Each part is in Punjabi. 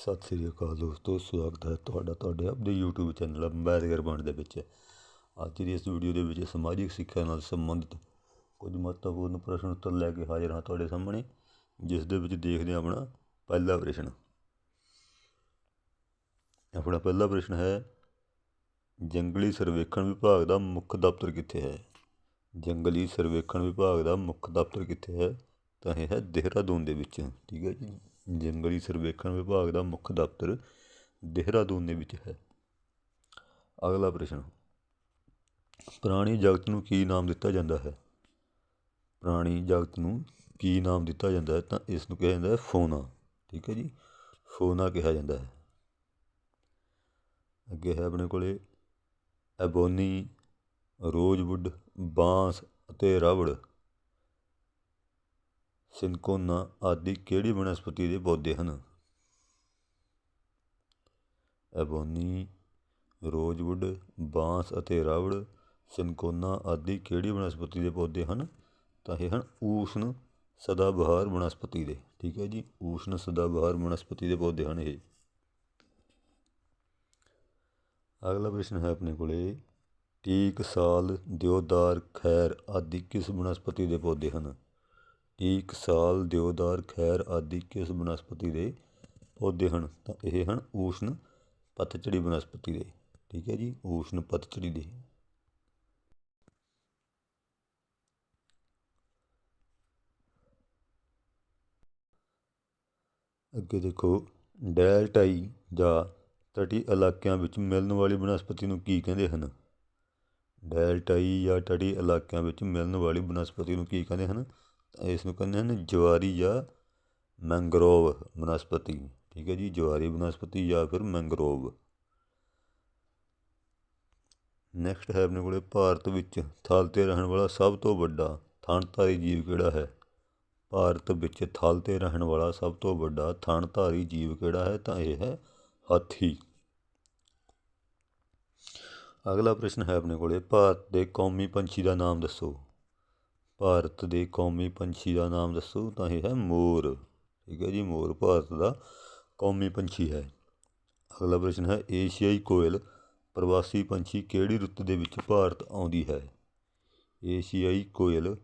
ਸਤਿ ਸ੍ਰੀ ਅਕਾਲ ਦੋਸਤੋ, ਸਵਾਗਤ ਹੈ ਤੁਹਾਡਾ, ਤੁਹਾਡੇ ਆਪਣੇ YouTube ਚੈਨਲ ਅੰਬੈਦਕਰ ਬਣ ਦੇ ਵਿੱਚ। ਅੱਜ ਦੀ ਇਸ ਵੀਡੀਓ ਦੇ ਵਿੱਚ ਸਮਾਜਿਕ ਸਿੱਖਿਆ ਨਾਲ ਸੰਬੰਧਿਤ ਕੁਝ ਮਹੱਤਵਪੂਰਨ ਪ੍ਰਸ਼ਨ ਉੱਤਰ ਲੈ ਕੇ ਹਾਜ਼ਰ ਹਾਂ ਤੁਹਾਡੇ ਸਾਹਮਣੇ, ਜਿਸ ਦੇ ਵਿੱਚ ਦੇਖਦੇ ਹਾਂ ਆਪਣਾ ਪਹਿਲਾ ਪ੍ਰਸ਼ਨ। ਆਪਣਾ ਪਹਿਲਾ ਪ੍ਰਸ਼ਨ ਹੈ, ਜੰਗਲੀ ਸਰਵੇਖਣ ਵਿਭਾਗ ਦਾ ਮੁੱਖ ਦਫ਼ਤਰ ਕਿੱਥੇ ਹੈ? ਜੰਗਲੀ ਸਰਵੇਖਣ ਵਿਭਾਗ ਦਾ ਮੁੱਖ ਦਫ਼ਤਰ ਕਿੱਥੇ ਹੈ? ਤਾਂ ਇਹ ਹੈ ਦੇਹਰਾਦੂਨ ਦੇ ਵਿੱਚ, ਠੀਕ ਹੈ ਜੀ। ਜੰਗਲੀ ਸਰਵੇਖਣ ਵਿਭਾਗ ਦਾ ਮੁੱਖ ਦਫ਼ਤਰ ਦੇਹਰਾਦੂਨ ਦੇ ਵਿੱਚ ਹੈ। ਅਗਲਾ ਪ੍ਰਸ਼ਨ, ਪ੍ਰਾਣੀ ਜਗਤ ਨੂੰ ਕੀ ਨਾਮ ਦਿੱਤਾ ਜਾਂਦਾ ਹੈ? ਪ੍ਰਾਣੀ ਜਗਤ ਨੂੰ ਕੀ ਨਾਮ ਦਿੱਤਾ ਜਾਂਦਾ ਹੈ? ਤਾਂ ਇਸ ਨੂੰ ਕਿਹਾ ਜਾਂਦਾ ਹੈ ਫੋਨਾ। ਠੀਕ ਹੈ ਜੀ? ਫੋਨਾ ਕਿਹਾ ਜਾਂਦਾ ਹੈ। ਅੱਗੇ ਹੈ ਆਪਣੇ ਕੋਲੇ ਐਬੋਨੀ ਰੋਜ਼ਵੁੱਡ, ਬਾਂਸ ਅਤੇ ਰਬੜ। ਸਿਨਕੋਨਾ ਆਦਿ ਕਿਹੜੀ ਬਨਸਪਤੀ ਦੇ ਪੌਦੇ ਹਨ? ਐਬੋਨੀ ਰੋਜ਼ਵੁੱਡ, ਬਾਂਸ ਅਤੇ ਰਾਵੜ ਸਿਨਕੋਨਾ ਆਦਿ ਕਿਹੜੀ ਬਨਸਪਤੀ ਦੇ ਪੌਦੇ ਹਨ? ਤਾਂ ਇਹ ਹਨ ਊਸ਼ਣ ਸਦਾਬਹਾਰ ਬਨਸਪਤੀ ਦੇ। ਠੀਕ ਹੈ ਜੀ, ਊਸ਼ਣ ਸਦਾਬਹਾਰ ਵਨਸਪਤੀ ਦੇ ਪੌਦੇ ਹਨ ਇਹ। ਅਗਲਾ ਪ੍ਰਸ਼ਨ ਹੈ ਆਪਣੇ ਕੋਲੇ। ਟੀਕ ਸਾਲ ਦਿਓਦਾਰ, ਖੈਰ ਆਦਿ ਕਿਸ ਵਨਸਪਤੀ ਦੇ ਪੌਦੇ ਹਨ? ਟੀਕ ਸਾਲ ਦਿਓਦਾਰ ਖੈਰ ਆਦਿ ਕਿਸ ਬਨਸਪਤੀ ਦੇ ਪੌਦੇ ਹਨ? ਤਾਂ ਇਹ ਹਨ ਊਸ਼ਣ ਪਤਝੜੀ ਬਨਸਪਤੀ ਦੇ। ਠੀਕ ਹੈ ਜੀ, ਊਸ਼ਣ ਪਤਝੜੀ ਦੇ। ਅੱਗੇ ਦੇਖੋ, ਡੈਲਟਾਈ ਜਾਂ ਤਟੀ ਇਲਾਕਿਆਂ ਵਿੱਚ ਮਿਲਣ ਵਾਲੀ ਬਨਸਪਤੀ ਨੂੰ ਕੀ ਕਹਿੰਦੇ ਹਨ? ਡੈਲਟਾਈ ਜਾਂ ਤਟੀ ਇਲਾਕਿਆਂ ਵਿੱਚ ਮਿਲਣ ਵਾਲੀ ਬਨਸਪਤੀ ਨੂੰ ਕੀ ਕਹਿੰਦੇ ਹਨ? ਇਸ ਨੂੰ ਕਹਿੰਦੇ ਹਨ ਜਵਾਰੀ ਜਾਂ ਮੈਂਗਰੋਵ ਬਨਸਪਤੀ। ਠੀਕ ਹੈ ਜੀ, ਜਵਾਰੀ ਬਨਸਪਤੀ ਜਾਂ ਫਿਰ ਮੈਂਗਰੋਵ ਨੈਕਸਟ ਹੈ ਆਪਣੇ ਕੋਲੇ ਭਾਰਤ ਵਿੱਚ ਥਲ 'ਤੇ ਰਹਿਣ ਵਾਲਾ ਸਭ ਤੋਂ ਵੱਡਾ ਥਣਧਾਰੀ ਜੀਵ ਕਿਹੜਾ ਹੈ? ਭਾਰਤ ਵਿੱਚ ਥਲ 'ਤੇ ਰਹਿਣ ਵਾਲਾ ਸਭ ਤੋਂ ਵੱਡਾ ਥਣਧਾਰੀ ਜੀਵ ਕਿਹੜਾ ਹੈ? ਤਾਂ ਇਹ ਹੈ ਹਾਥੀ। ਅਗਲਾ ਪ੍ਰਸ਼ਨ ਹੈ ਆਪਣੇ ਕੋਲੇ, ਭਾਰਤ ਦੇ ਕੌਮੀ ਪੰਛੀ ਦਾ ਨਾਮ ਦੱਸੋ। ਭਾਰਤ ਦੇ ਕੌਮੀ ਪੰਛੀ ਦਾ ਨਾਮ ਦੱਸੋ, ਤਾਂ ਇਹ ਹੈ ਮੋਰ। ਠੀਕ ਹੈ ਜੀ, ਮੋਰ ਭਾਰਤ ਦਾ ਕੌਮੀ ਪੰਛੀ ਹੈ। ਅਗਲਾ ਪ੍ਰਸ਼ਨ ਹੈ, ਏਸ਼ੀਆਈ ਕੋਇਲ ਪ੍ਰਵਾਸੀ ਪੰਛੀ ਕਿਹੜੀ ਰੁੱਤ ਦੇ ਵਿੱਚ ਭਾਰਤ ਆਉਂਦੀ ਹੈ? ਏਸ਼ੀਆਈ ਕੋਇਲ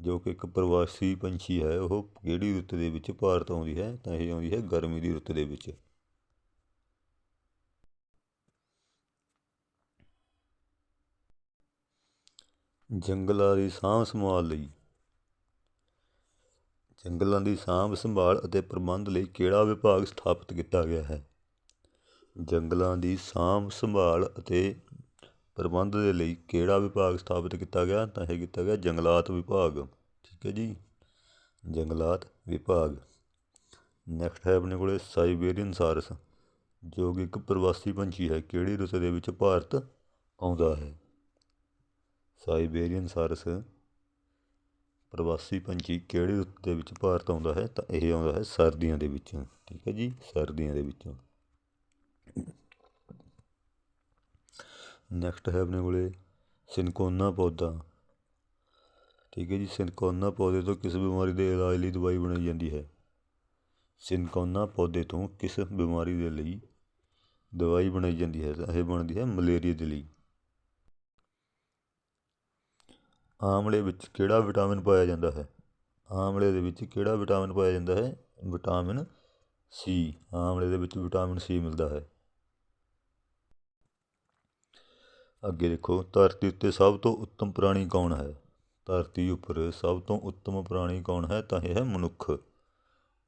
ਜੋ ਕਿ ਇੱਕ ਪ੍ਰਵਾਸੀ ਪੰਛੀ ਹੈ, ਉਹ ਕਿਹੜੀ ਰੁੱਤ ਦੇ ਵਿੱਚ ਭਾਰਤ ਆਉਂਦੀ ਹੈ? ਤਾਂ ਇਹ ਆਉਂਦੀ ਹੈ ਗਰਮੀ ਦੀ ਰੁੱਤ ਦੇ ਵਿੱਚ। ਜੰਗਲਾਂ ਦੀ ਸਾਂਭ ਸੰਭਾਲ ਲਈ। ਜੰਗਲਾਂ ਦੀ ਸਾਂਭ ਸੰਭਾਲ ਅਤੇ ਪ੍ਰਬੰਧ ਲਈ ਕਿਹੜਾ ਵਿਭਾਗ ਸਥਾਪਿਤ ਕੀਤਾ ਗਿਆ ਹੈ? ਜੰਗਲਾਂ ਦੀ ਸਾਂਭ ਸੰਭਾਲ ਅਤੇ ਪ੍ਰਬੰਧ ਦੇ ਲਈ ਕਿਹੜਾ ਵਿਭਾਗ ਸਥਾਪਿਤ ਕੀਤਾ ਗਿਆ? ਤਾਂ ਇਹ ਕੀਤਾ ਗਿਆ ਜੰਗਲਾਤ ਵਿਭਾਗ। ਠੀਕ ਹੈ ਜੀ? ਜੰਗਲਾਤ ਵਿਭਾਗ। ਨੈਕਸਟ ਹੈ ਆਪਣੇ ਕੋਲੇ ਸਾਈਬੇਰੀਅਨ ਸਾਰਸ ਜੋ ਕਿ ਇੱਕ ਪ੍ਰਵਾਸੀ ਪੰਛੀ ਹੈ। ਕਿਹੜੀ ਰੁੱਤ ਦੇ ਵਿੱਚ ਭਾਰਤ ਆਉਂਦਾ ਹੈ? ਸਾਈਬੇਰੀਅਨ ਸਾਰਸ ਪ੍ਰਵਾਸੀ ਪੰਛੀ ਕਿਹੜੇ ਰੁੱਤ ਦੇ ਵਿੱਚ ਭਾਰਤ ਆਉਂਦਾ ਹੈ? ਤਾਂ ਇਹ ਆਉਂਦਾ ਹੈ ਸਰਦੀਆਂ ਦੇ ਵਿੱਚ। ਠੀਕ ਹੈ ਜੀ, ਸਰਦੀਆਂ ਦੇ ਵਿੱਚ। ਨੈਕਸਟ ਹੈ ਆਪਣੇ ਕੋਲੇ ਸਿਨਕੋਨਾ ਪੌਦਾ। ਠੀਕ ਹੈ ਜੀ, ਸਿਨਕੋਨਾ ਪੌਦੇ ਤੋਂ ਕਿਸ ਬਿਮਾਰੀ ਦੇ ਇਲਾਜ ਲਈ ਦਵਾਈ ਬਣਾਈ ਜਾਂਦੀ ਹੈ? ਸਿਨਕੋਨਾ ਪੌਦੇ ਤੋਂ ਕਿਸ ਬਿਮਾਰੀ ਦੇ ਲਈ ਦਵਾਈ ਬਣਾਈ ਜਾਂਦੀ ਹੈ? ਤਾਂ ਇਹ ਬਣਦੀ ਹੈ ਮਲੇਰੀਆ ਦੇ ਲਈ। ਆਮਲੇ ਵਿੱਚ ਕਿਹੜਾ ਵਿਟਾਮਿਨ ਪਾਇਆ ਜਾਂਦਾ ਹੈ? ਆਮਲੇ ਦੇ ਵਿੱਚ ਕਿਹੜਾ ਵਿਟਾਮਿਨ ਪਾਇਆ ਜਾਂਦਾ ਹੈ? Vitamin C. ਆਮਲੇ ਦੇ ਵਿੱਚ ਵਿਟਾਮਿਨ ਸੀ ਮਿਲਦਾ ਹੈ। ਅੱਗੇ ਦੇਖੋ, ਧਰਤੀ ਉੱਤੇ ਸਭ ਤੋਂ ਉੱਤਮ ਪ੍ਰਾਣੀ ਕੌਣ ਹੈ? ਧਰਤੀ ਉੱਪਰ ਸਭ ਤੋਂ ਉੱਤਮ ਪ੍ਰਾਣੀ ਕੌਣ ਹੈ? ਤਾਂ ਇਹ ਹੈ ਮਨੁੱਖ।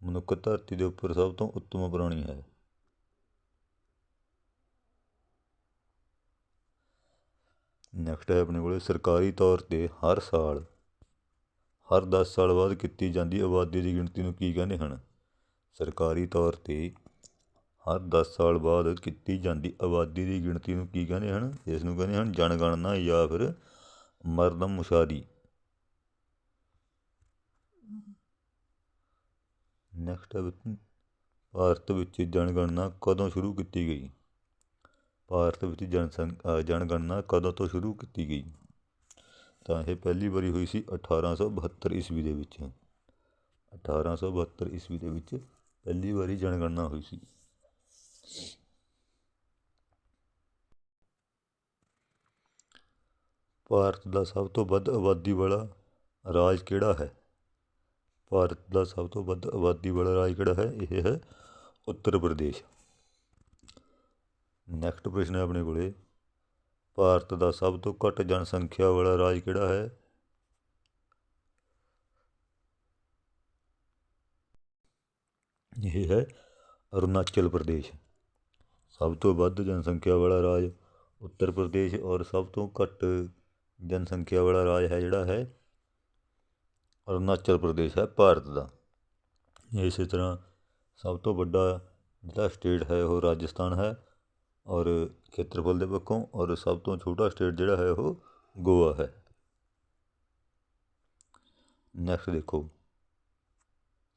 ਮਨੁੱਖ ਧਰਤੀ ਦੇ ਉੱਪਰ ਸਭ ਤੋਂ ਉੱਤਮ ਪ੍ਰਾਣੀ ਹੈ। ਨੈਕਸਟ ਹੈ ਆਪਣੇ ਕੋਲ, ਸਰਕਾਰੀ ਤੌਰ 'ਤੇ ਹਰ ਸਾਲ, ਹਰ ਦਸ ਸਾਲ ਬਾਅਦ ਕੀਤੀ ਜਾਂਦੀ ਆਬਾਦੀ ਦੀ ਗਿਣਤੀ ਨੂੰ ਕੀ ਕਹਿੰਦੇ ਹਨ? ਸਰਕਾਰੀ ਤੌਰ 'ਤੇ ਹਰ ਦਸ ਸਾਲ ਬਾਅਦ ਕੀਤੀ ਜਾਂਦੀ ਆਬਾਦੀ ਦੀ ਗਿਣਤੀ ਨੂੰ ਕੀ ਕਹਿੰਦੇ ਹਨ? ਇਸ ਨੂੰ ਕਹਿੰਦੇ ਹਨ ਜਨਗਣਨਾ ਜਾਂ ਫਿਰ ਮਰਦਮਸ਼ੁਮਾਰੀ ਨੈਕਸਟ ਭਾਰਤ ਵਿੱਚ ਜਨਗਣਨਾ ਕਦੋਂ ਸ਼ੁਰੂ ਕੀਤੀ ਗਈ? ਭਾਰਤ ਵਿੱਚ ਜਨਸੰ ਜਨਗਣਨਾ ਕਦੋਂ ਤੋਂ ਸ਼ੁਰੂ ਕੀਤੀ ਗਈ? ਤਾਂ ਇਹ ਪਹਿਲੀ ਵਾਰੀ ਹੋਈ ਸੀ 1872 ਈਸਵੀ ਦੇ ਵਿੱਚ। 1872 ਈਸਵੀ ਦੇ ਵਿੱਚ ਪਹਿਲੀ ਵਾਰੀ ਜਨਗਣਨਾ ਹੋਈ ਸੀ। ਭਾਰਤ ਦਾ ਸਭ ਤੋਂ ਵੱਧ ਆਬਾਦੀ ਵਾਲਾ ਰਾਜ ਕਿਹੜਾ ਹੈ? ਭਾਰਤ ਦਾ ਸਭ ਤੋਂ ਵੱਧ ਆਬਾਦੀ ਵਾਲਾ ਰਾਜ ਕਿਹੜਾ ਹੈ? ਇਹ ਹੈ ਉੱਤਰ ਪ੍ਰਦੇਸ਼। ਨੈਕਸਟ ਪ੍ਰਸ਼ਨ ਹੈ ਆਪਣੇ ਕੋਲੇ। ਭਾਰਤ ਦਾ ਸਭ ਤੋਂ ਘੱਟ ਜਨਸੰਖਿਆ ਵਾਲਾ ਰਾਜ ਕਿਹੜਾ ਹੈ? ਇਹ ਹੈ ਅਰੁਣਾਚਲ ਪ੍ਰਦੇਸ਼। ਸਭ ਤੋਂ ਵੱਧ ਜਨਸੰਖਿਆ ਵਾਲਾ ਰਾਜ ਉੱਤਰ ਪ੍ਰਦੇਸ਼ ਔਰ ਸਭ ਤੋਂ ਘੱਟ ਜਨਸੰਖਿਆ ਵਾਲਾ ਰਾਜ ਹੈ ਜਿਹੜਾ ਹੈ ਅਰੁਣਾਚਲ ਪ੍ਰਦੇਸ਼ ਹੈ, ਭਾਰਤ ਦਾ। ਇਸੇ ਤਰ੍ਹਾਂ ਸਭ ਤੋਂ ਵੱਡਾ ਜਿਹੜਾ ਸਟੇਟ ਹੈ ਉਹ ਰਾਜਸਥਾਨ ਹੈ। ਔਰ ਖੇਤਰਫਲ ਦੇ ਪੱਖੋਂ ਔਰ ਸਭ ਤੋਂ ਛੋਟਾ ਸਟੇਟ ਜਿਹੜਾ ਹੈ ਉਹ ਗੋਆ ਹੈ। ਨੈਕਸਟ ਦੇਖੋ।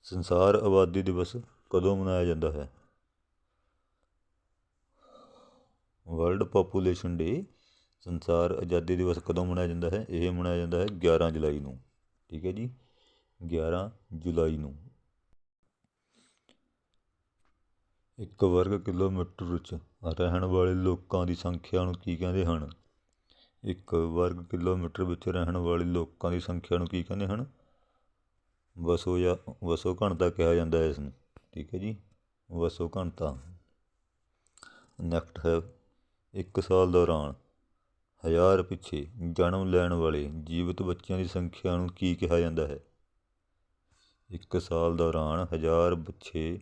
ਸੰਸਾਰ ਆਬਾਦੀ ਦਿਵਸ ਕਦੋਂ ਮਨਾਇਆ ਜਾਂਦਾ ਹੈ? ਵਰਲਡ ਪੋਪੂਲੇਸ਼ਨ ਡੇ ਸੰਸਾਰ ਆਜ਼ਾਦੀ ਦਿਵਸ ਕਦੋਂ ਮਨਾਇਆ ਜਾਂਦਾ ਹੈ? ਇਹ ਮਨਾਇਆ ਜਾਂਦਾ ਹੈ 11 ਜੁਲਾਈ ਨੂੰ। ਠੀਕ ਹੈ ਜੀ? 11 ਜੁਲਾਈ ਨੂੰ। ਇੱਕ ਵਰਗ ਕਿਲੋਮੀਟਰ ਵਿੱਚ ਰਹਿਣ ਵਾਲੇ ਲੋਕਾਂ ਦੀ ਸੰਖਿਆ ਨੂੰ ਕੀ ਕਹਿੰਦੇ ਹਨ? ਇੱਕ ਵਰਗ ਕਿਲੋਮੀਟਰ ਵਿੱਚ ਰਹਿਣ ਵਾਲੇ ਲੋਕਾਂ ਦੀ ਸੰਖਿਆ ਨੂੰ ਕੀ ਕਹਿੰਦੇ ਹਨ? ਵਸੋ ਜਾਂ ਵਸੋ ਘਣਤਾ ਕਿਹਾ ਜਾਂਦਾ ਹੈ ਇਸ ਨੂੰ ਠੀਕ ਹੈ ਜੀ, ਵਸੋ ਘਣਤਾ। ਨੈਕਸਟ ਹੈ, ਇੱਕ ਸਾਲ ਦੌਰਾਨ ਹਜ਼ਾਰ ਪਿੱਛੇ ਜਨਮ ਲੈਣ ਵਾਲੇ ਜੀਵਤ ਬੱਚਿਆਂ ਦੀ ਸੰਖਿਆ ਨੂੰ ਕੀ ਕਿਹਾ ਜਾਂਦਾ ਹੈ? ਇੱਕ ਸਾਲ ਦੌਰਾਨ ਹਜ਼ਾਰ ਬੱਚੇ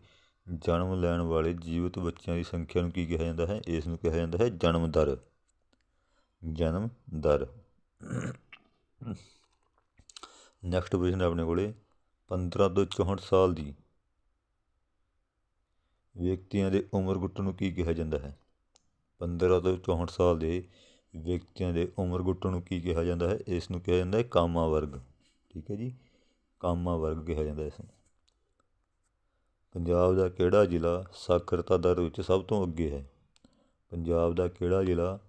ਜਨਮ ਲੈਣ ਵਾਲੇ ਜੀਵਤ ਬੱਚਿਆਂ ਦੀ ਸੰਖਿਆ ਨੂੰ ਕੀ ਕਿਹਾ ਜਾਂਦਾ ਹੈ? ਇਸ ਨੂੰ ਕਿਹਾ ਜਾਂਦਾ ਹੈ ਜਨਮ ਦਰ। ਜਨਮ ਦਰ। ਨੈਕਸਟ ਕੁਐਸਚਨ ਆਪਣੇ ਕੋਲੇ। 15 ਤੋਂ 64 ਸਾਲ ਦੀ। ਵਿਅਕਤੀਆਂ ਦੇ ਉਮਰ ਗੁੱਟ ਨੂੰ ਕੀ ਕਿਹਾ ਜਾਂਦਾ ਹੈ? 15 ਤੋਂ 64 ਸਾਲ ਦੇ ਵਿਅਕਤੀਆਂ ਦੇ ਉਮਰ ਗੁੱਟ ਨੂੰ ਕੀ ਕਿਹਾ ਜਾਂਦਾ ਹੈ? ਇਸ ਨੂੰ ਕਿਹਾ ਜਾਂਦਾ ਹੈ ਕਾਮਾ ਵਰਗ। ਠੀਕ ਹੈ ਜੀ? ਕਾਮਾ ਵਰਗ ਕਿਹਾ ਜਾਂਦਾ ਇਸ ਨੂੰ। ਪੰਜਾਬ ਦਾ ਕਿਹੜਾ ਜ਼ਿਲ੍ਹਾ ਸਾਖਰਤਾ ਦਰ ਵਿੱਚ ਸਭ ਤੋਂ ਅੱਗੇ ਹੈ? ਪੰਜਾਬ ਦਾ ਕਿਹੜਾ ਜ਼ਿਲ੍ਹਾ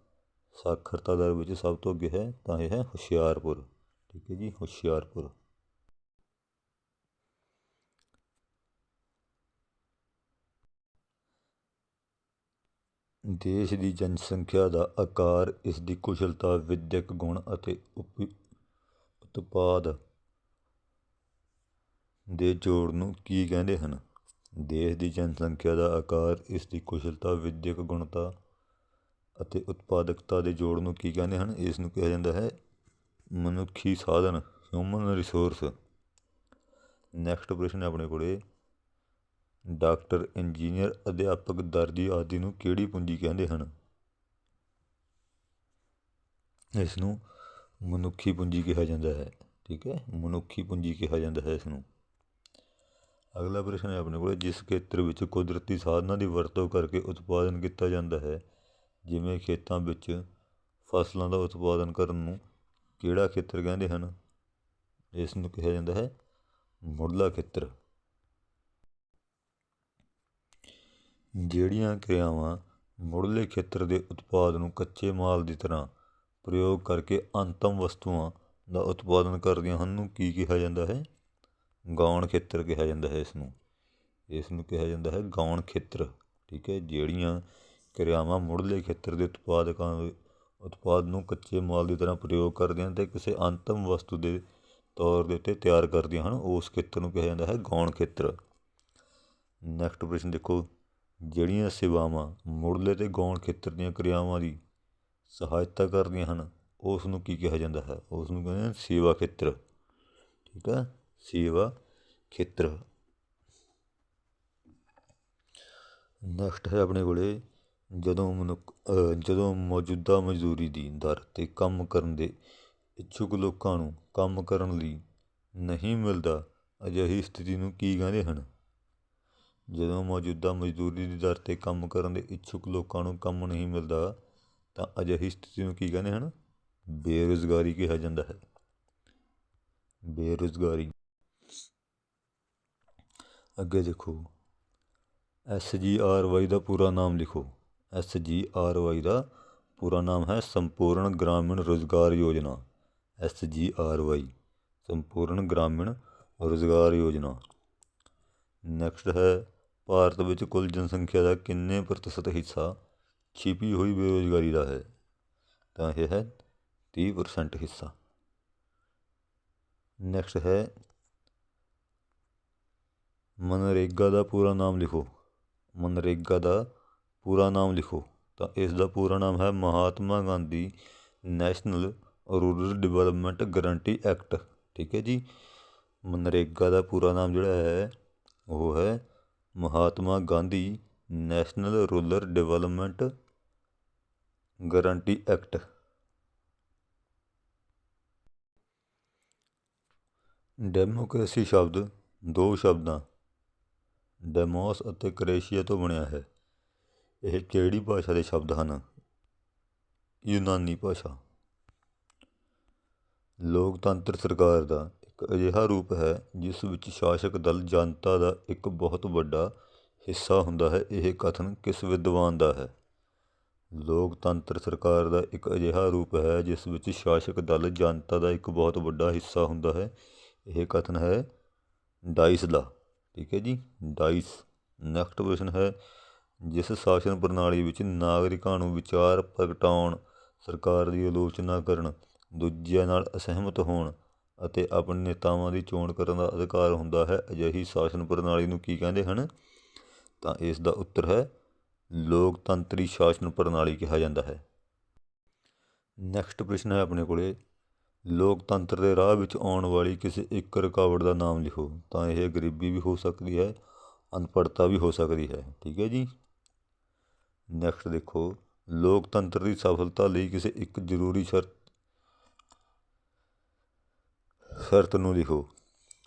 ਸਾਖਰਤਾ ਦਰ ਵਿੱਚ ਸਭ ਤੋਂ ਅੱਗੇ ਹੈ? ਤਾਂ ਇਹ ਹੈ ਹੁਸ਼ਿਆਰਪੁਰ। ਠੀਕ ਹੈ ਜੀ, ਹੁਸ਼ਿਆਰਪੁਰ। ਦੇਸ਼ ਦੀ ਜਨਸੰਖਿਆ ਦਾ ਆਕਾਰ, ਇਸ ਦੀ ਕੁਸ਼ਲਤਾ, ਵਿਦਿਅਕ ਗੁਣ ਅਤੇ ਉਪ, ਉਤਪਾਦ ਦੇ ਜੋੜ ਨੂੰ ਕੀ ਕਹਿੰਦੇ ਹਨ? ਦੇਸ਼ ਦੀ ਜਨਸੰਖਿਆ ਦਾ ਆਕਾਰ, ਇਸ ਦੀ ਕੁਸ਼ਲਤਾ, ਵਿੱਦਿਅਕ ਗੁਣਤਾ ਅਤੇ ਉਤਪਾਦਕਤਾ ਦੇ ਜੋੜ ਨੂੰ ਕੀ ਕਹਿੰਦੇ ਹਨ? ਇਸ ਨੂੰ ਕਿਹਾ ਜਾਂਦਾ ਹੈ ਮਨੁੱਖੀ ਸਾਧਨ ਹਿਊਮਨ ਰਿਸੋਰਸ ਨੈਕਸਟ ਪ੍ਰਸ਼ਨ ਆਪਣੇ ਕੋਲੇ। ਡਾਕਟਰ, ਇੰਜੀਨੀਅਰ, ਅਧਿਆਪਕ ਦਰਜੀ ਆਦਿ ਨੂੰ ਕਿਹੜੀ ਪੂੰਜੀ ਕਹਿੰਦੇ ਹਨ? ਇਸ ਨੂੰ ਮਨੁੱਖੀ ਪੂੰਜੀ ਕਿਹਾ ਜਾਂਦਾ ਹੈ। ਠੀਕ ਹੈ? ਮਨੁੱਖੀ ਪੂੰਜੀ ਕਿਹਾ ਜਾਂਦਾ ਹੈ ਇਸ ਨੂੰ। ਅਗਲਾ ਪ੍ਰਸ਼ਨ ਹੈ ਆਪਣੇ ਕੋਲ, ਜਿਸ ਖੇਤਰ ਵਿੱਚ ਕੁਦਰਤੀ ਸਾਧਨਾਂ ਦੀ ਵਰਤੋਂ ਕਰਕੇ ਉਤਪਾਦਨ ਕੀਤਾ ਜਾਂਦਾ ਹੈ, ਜਿਵੇਂ ਖੇਤਾਂ ਵਿੱਚ ਫਸਲਾਂ ਦਾ ਉਤਪਾਦਨ ਕਰਨ ਨੂੰ ਕਿਹੜਾ ਖੇਤਰ ਕਹਿੰਦੇ ਹਨ? ਇਸ ਨੂੰ ਕਿਹਾ ਜਾਂਦਾ ਹੈ ਮੁੱਢਲਾ ਖੇਤਰ। ਜਿਹੜੀਆਂ ਕਿਰਿਆਵਾਂ ਮੁੱਢਲੇ ਖੇਤਰ ਦੇ ਉਤਪਾਦ ਨੂੰ ਕੱਚੇ ਮਾਲ ਦੀ ਤਰ੍ਹਾਂ ਪ੍ਰਯੋਗ ਕਰਕੇ ਅੰਤਮ ਵਸਤੂਆਂ ਦਾ ਉਤਪਾਦਨ ਕਰਦੀਆਂ ਹਨ ਨੂੰ ਕੀ ਕਿਹਾ ਜਾਂਦਾ ਹੈ? ਗੌਣ ਖੇਤਰ ਕਿਹਾ ਜਾਂਦਾ ਹੈ ਇਸ ਨੂੰ ਇਸ ਨੂੰ ਕਿਹਾ ਜਾਂਦਾ ਹੈ ਗੌਣ ਖੇਤਰ। ਠੀਕ ਹੈ, ਜਿਹੜੀਆਂ ਕਿਰਿਆਵਾਂ ਮੁੱਢਲੇ ਖੇਤਰ ਦੇ ਉਤਪਾਦਕਾਂ ਉਤਪਾਦ ਨੂੰ ਕੱਚੇ ਮਾਲ ਦੀ ਤਰ੍ਹਾਂ ਪ੍ਰਯੋਗ ਕਰਦੀਆਂ ਹਨ ਤੇ ਕਿਸੇ ਅੰਤਮ ਵਸਤੂ ਦੇ ਤੌਰ ਦੇ ਉੱਤੇ ਤਿਆਰ ਕਰਦੀਆਂ ਹਨ, ਉਸ ਖੇਤਰ ਨੂੰ ਕਿਹਾ ਜਾਂਦਾ ਹੈ ਗੌਣ ਖੇਤਰ। ਨੈਕਸਟ ਪ੍ਰਸ਼ਨ ਦੇਖੋ। ਜਿਹੜੀਆਂ ਸੇਵਾਵਾਂ ਮੁੱਢਲੇ ਤੇ ਗੌਣ ਖੇਤਰ ਦੀਆਂ ਕਿਰਿਆਵਾਂ ਦੀ ਸਹਾਇਤਾ ਕਰਦੀਆਂ ਹਨ, ਉਸ ਨੂੰ ਕੀ ਕਿਹਾ ਜਾਂਦਾ ਹੈ? ਉਸ ਨੂੰ ਕਹਿੰਦੇ ਹਨ ਸੇਵਾ ਖੇਤਰ। ਠੀਕ ਹੈ ਸੇਵਾ ਖੇਤਰ। ਨੈਕਸਟ ਹੈ ਆਪਣੇ ਕੋਲੇ। ਜਦੋਂ ਮਨੁੱਖ ਜਦੋਂ ਮੌਜੂਦਾ ਮਜ਼ਦੂਰੀ ਦੀ ਦਰ 'ਤੇ ਕੰਮ ਕਰਨ ਦੇ ਇੱਛੁਕ ਲੋਕਾਂ ਨੂੰ ਕੰਮ ਕਰਨ ਲਈ ਨਹੀਂ ਮਿਲਦਾ, ਅਜਿਹੀ ਸਥਿਤੀ ਨੂੰ ਕੀ ਕਹਿੰਦੇ ਹਨ? ਜਦੋਂ ਮੌਜੂਦਾ ਮਜ਼ਦੂਰੀ ਦੀ ਦਰ 'ਤੇ ਕੰਮ ਕਰਨ ਦੇ ਇੱਛੁਕ ਲੋਕਾਂ ਨੂੰ ਕੰਮ ਨਹੀਂ ਮਿਲਦਾ, ਤਾਂ ਅਜਿਹੀ ਸਥਿਤੀ ਨੂੰ ਕੀ ਕਹਿੰਦੇ ਹਨ? ਬੇਰੁਜ਼ਗਾਰੀ ਕਿਹਾ ਜਾਂਦਾ ਹੈ। ਬੇਰੁਜ਼ਗਾਰੀ। ਅੱਗੇ ਦੇਖੋ। ਐਸ ਜੀ ਆਰ ਵਾਈ ਦਾ ਪੂਰਾ ਨਾਮ ਲਿਖੋ। ਐਸ ਜੀ ਆਰ ਵਾਈ ਦਾ ਪੂਰਾ ਨਾਮ ਹੈ ਸੰਪੂਰਨ ਗ੍ਰਾਮੀਣ ਰੋਜ਼ਗਾਰ ਯੋਜਨਾ। ਐਸ ਜੀ ਆਰ ਵਾਈ, ਸੰਪੂਰਨ ਗ੍ਰਾਮੀਣ ਰੋਜ਼ਗਾਰ ਯੋਜਨਾ। ਨੈਕਸਟ ਹੈ, ਭਾਰਤ ਵਿੱਚ ਕੁੱਲ ਜਨਸੰਖਿਆ ਦਾ ਕਿੰਨੇ ਪ੍ਰਤੀਸ਼ਤ ਹਿੱਸਾ ਛਿਪੀ ਹੋਈ ਬੇਰੁਜ਼ਗਾਰੀ ਦਾ ਹੈ? ਤਾਂ ਇਹ ਹੈ 30% ਹਿੱਸਾ। ਨੈਕਸਟ ਹੈ ਮਨਰੇਗਾ ਦਾ ਪੂਰਾ ਨਾਮ ਲਿਖੋ। ਮਨਰੇਗਾ ਦਾ ਪੂਰਾ ਨਾਮ ਲਿਖੋ। ਤਾਂ ਇਸ ਦਾ ਪੂਰਾ ਨਾਮ ਹੈ Mahatma Gandhi national rural development guarantee act. ਠੀਕ ਹੈ ਜੀ? ਮਨਰੇਗਾ ਦਾ ਪੂਰਾ ਨਾਮ ਜਿਹੜਾ ਹੈ, ਉਹ ਹੈ Mahatma Gandhi national rural development guarantee act. Democracy ਸ਼ਬਦ ਦੋ ਸ਼ਬਦਾਂ। ਡੈਮੋਸ ਅਤੇ ਕਰੇਸ਼ੀਆ ਤੋਂ ਬਣਿਆ ਹੈ। ਇਹ ਕਿਹੜੀ ਭਾਸ਼ਾ ਦੇ ਸ਼ਬਦ ਹਨ? ਯੂਨਾਨੀ ਭਾਸ਼ਾ। ਲੋਕਤੰਤਰ ਸਰਕਾਰ ਦਾ ਇੱਕ ਅਜਿਹਾ ਰੂਪ ਹੈ, ਜਿਸ ਵਿੱਚ ਸ਼ਾਸਕ ਦਲ ਜਨਤਾ ਦਾ ਇੱਕ ਬਹੁਤ ਵੱਡਾ ਹਿੱਸਾ ਹੁੰਦਾ ਹੈ। ਇਹ ਕਥਨ ਕਿਸ ਵਿਦਵਾਨ ਦਾ ਹੈ? ਲੋਕਤੰਤਰ ਸਰਕਾਰ ਦਾ ਇੱਕ ਅਜਿਹਾ ਰੂਪ ਹੈ, ਜਿਸ ਵਿੱਚ ਸ਼ਾਸਕ ਦਲ ਜਨਤਾ ਦਾ ਇੱਕ ਬਹੁਤ ਵੱਡਾ ਹਿੱਸਾ ਹੁੰਦਾ ਹੈ। ਇਹ ਕਥਨ ਹੈ ਡਾਈਸ ਦਾ ਠੀਕ ਹੈ ਜੀ ਡਾਈਸ ਨੈਕਸਟ ਪ੍ਰਸ਼ਨ ਹੈ, ਜਿਸ ਸ਼ਾਸਨ ਪ੍ਰਣਾਲੀ ਵਿੱਚ ਨਾਗਰਿਕਾਂ ਨੂੰ ਵਿਚਾਰ ਪ੍ਰਗਟਾਉਣ, ਸਰਕਾਰ ਦੀ ਆਲੋਚਨਾ ਕਰਨ, ਦੂਜਿਆਂ ਨਾਲ ਅਸਹਿਮਤ ਹੋਣ ਅਤੇ ਆਪਣੇ ਨੇਤਾਵਾਂ ਦੀ ਚੋਣ ਕਰਨ ਦਾ ਅਧਿਕਾਰ ਹੁੰਦਾ ਹੈ। ਅਜਿਹੀ ਸ਼ਾਸਨ ਪ੍ਰਣਾਲੀ ਨੂੰ ਕੀ ਕਹਿੰਦੇ ਹਨ? ਤਾਂ ਇਸ ਦਾ ਉੱਤਰ ਹੈ, ਲੋਕਤੰਤਰੀ ਸ਼ਾਸਨ ਪ੍ਰਣਾਲੀ ਕਿਹਾ ਜਾਂਦਾ ਹੈ। ਨੈਕਸਟ ਪ੍ਰਸ਼ਨ ਹੈ ਆਪਣੇ ਕੋਲੇ ਲੋਕਤੰਤਰ ਦੇ ਰਾਹ ਵਿੱਚ ਆਉਣ ਵਾਲੀ ਕਿਸੇ ਇੱਕ ਰੁਕਾਵਟ ਦਾ ਨਾਮ ਲਿਖੋ, ਤਾਂ ਇਹ ਗਰੀਬੀ ਵੀ ਹੋ ਸਕਦੀ ਹੈ, ਅਨਪੜ੍ਹਤਾ ਵੀ ਹੋ ਸਕਦੀ ਹੈ। ਠੀਕ ਹੈ ਜੀ? ਨੈਕਸਟ ਦੇਖੋ, ਲੋਕਤੰਤਰ ਦੀ ਸਫਲਤਾ ਲਈ ਕਿਸੇ ਇੱਕ ਜ਼ਰੂਰੀ ਸ਼ਰਤ ਸ਼ਰਤ ਨੂੰ ਲਿਖੋ।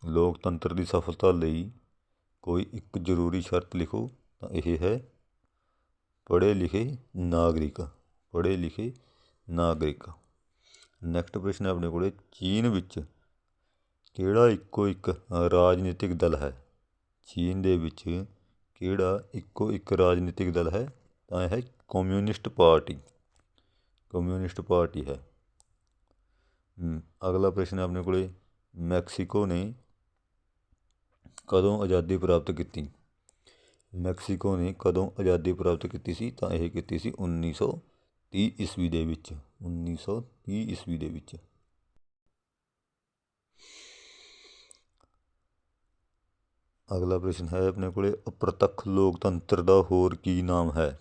ਲੋਕਤੰਤਰ ਦੀ ਸਫਲਤਾ ਲਈ ਕੋਈ ਇੱਕ ਜ਼ਰੂਰੀ ਸ਼ਰਤ ਲਿਖੋ, ਤਾਂ ਇਹ ਹੈ ਪੜ੍ਹੇ ਲਿਖੇ ਨਾਗਰਿਕ, ਪੜ੍ਹੇ ਲਿਖੇ ਨਾਗਰਿਕ। ਨੈਕਸਟ ਪ੍ਰਸ਼ਨ ਆਪਣੇ ਕੋਲ, ਚੀਨ ਵਿੱਚ ਕਿਹੜਾ ਇੱਕੋ ਇੱਕ ਰਾਜਨੀਤਿਕ ਦਲ ਹੈ? ਚੀਨ ਦੇ ਵਿੱਚ ਕਿਹੜਾ ਇੱਕੋ ਇੱਕ ਰਾਜਨੀਤਿਕ ਦਲ ਹੈ? ਤਾਂ ਇਹ ਹੈ ਕਮਿਊਨਿਸਟ ਪਾਰਟੀ ਕਮਿਊਨਿਸਟ ਪਾਰਟੀ ਹੈ। ਅਗਲਾ ਪ੍ਰਸ਼ਨ ਆਪਣੇ ਕੋਲੇ, ਮੈਕਸੀਕੋ ਨੇ ਕਦੋਂ ਆਜ਼ਾਦੀ ਪ੍ਰਾਪਤ ਕੀਤੀ? ਮੈਕਸੀਕੋ ਨੇ ਕਦੋਂ ਆਜ਼ਾਦੀ ਪ੍ਰਾਪਤ ਕੀਤੀ ਸੀ? ਤਾਂ ਇਹ ਕੀਤੀ ਸੀ 1930 ਈਸਵੀ ਦੇ ਵਿੱਚ। 1930 ਈਸਵੀ ਦੇ ਵਿੱਚ। ਅਗਲਾ ਪ੍ਰਸ਼ਨ ਹੈ ਆਪਣੇ ਕੋਲੇ, ਅਪ੍ਰਤੱਖ ਲੋਕਤੰਤਰ ਦਾ ਹੋਰ ਕੀ ਨਾਮ ਹੈ?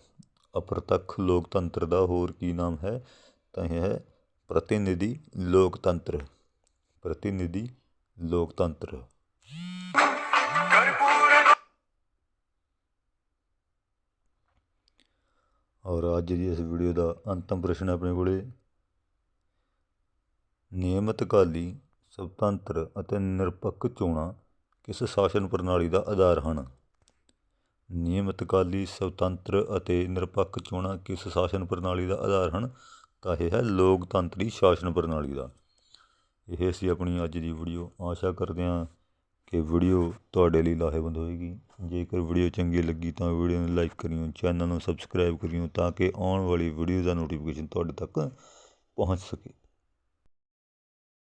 ਅਪ੍ਰਤੱਖ ਲੋਕਤੰਤਰ ਦਾ ਹੋਰ ਕੀ ਨਾਮ ਹੈ? ਤਾਂ ਇਹ ਹੈ ਪ੍ਰਤੀਨਿਧੀ ਲੋਕਤੰਤਰ। ਪ੍ਰਤੀਨਿਧੀ ਲੋਕਤੰਤਰ। ਔਰ ਅੱਜ ਦੀ ਇਸ ਵੀਡੀਓ ਦਾ ਅੰਤਮ ਪ੍ਰਸ਼ਨ ਆਪਣੇ ਕੋਲੇ। ਨਿਯਮਤ ਕਾਲੀ ਸੁਤੰਤਰ ਅਤੇ ਨਿਰਪੱਖ ਚੋਣਾਂ ਕਿਸ ਸ਼ਾਸਨ ਪ੍ਰਣਾਲੀ ਦਾ ਆਧਾਰ ਹਨ? ਨਿਯਮਤ ਕਾਲੀ ਸੁਤੰਤਰ ਅਤੇ ਨਿਰਪੱਖ ਚੋਣਾਂ ਕਿਸ ਸ਼ਾਸਨ ਪ੍ਰਣਾਲੀ ਦਾ ਆਧਾਰ ਹਨ? ਤਾਂ ਇਹ ਹੈ ਲੋਕਤੰਤਰੀ ਸ਼ਾਸਨ ਪ੍ਰਣਾਲੀ ਦਾ। ਇਹ ਸੀ ਆਪਣੀ ਅੱਜ ਦੀ ਵੀਡੀਓ। ਆਸ਼ਾ ਕਰਦੇ ਹਾਂ ਕਿ ਵੀਡੀਓ ਤੁਹਾਡੇ ਲਈ ਲਾਹੇਵੰਦ ਹੋਏਗੀ। ਜੇਕਰ ਵੀਡੀਓ ਚੰਗੀ ਲੱਗੀ ਤਾਂ ਵੀਡੀਓ ਨੂੰ ਲਾਈਕ ਕਰਿਓ, ਚੈਨਲ ਨੂੰ ਸਬਸਕ੍ਰਾਈਬ ਕਰਿਓ ਤਾਂ ਕਿ ਆਉਣ ਵਾਲੀ ਵੀਡੀਓ ਦਾ ਨੋਟੀਫਿਕੇਸ਼ਨ ਤੁਹਾਡੇ ਤੱਕ ਪਹੁੰਚ ਸਕੇ।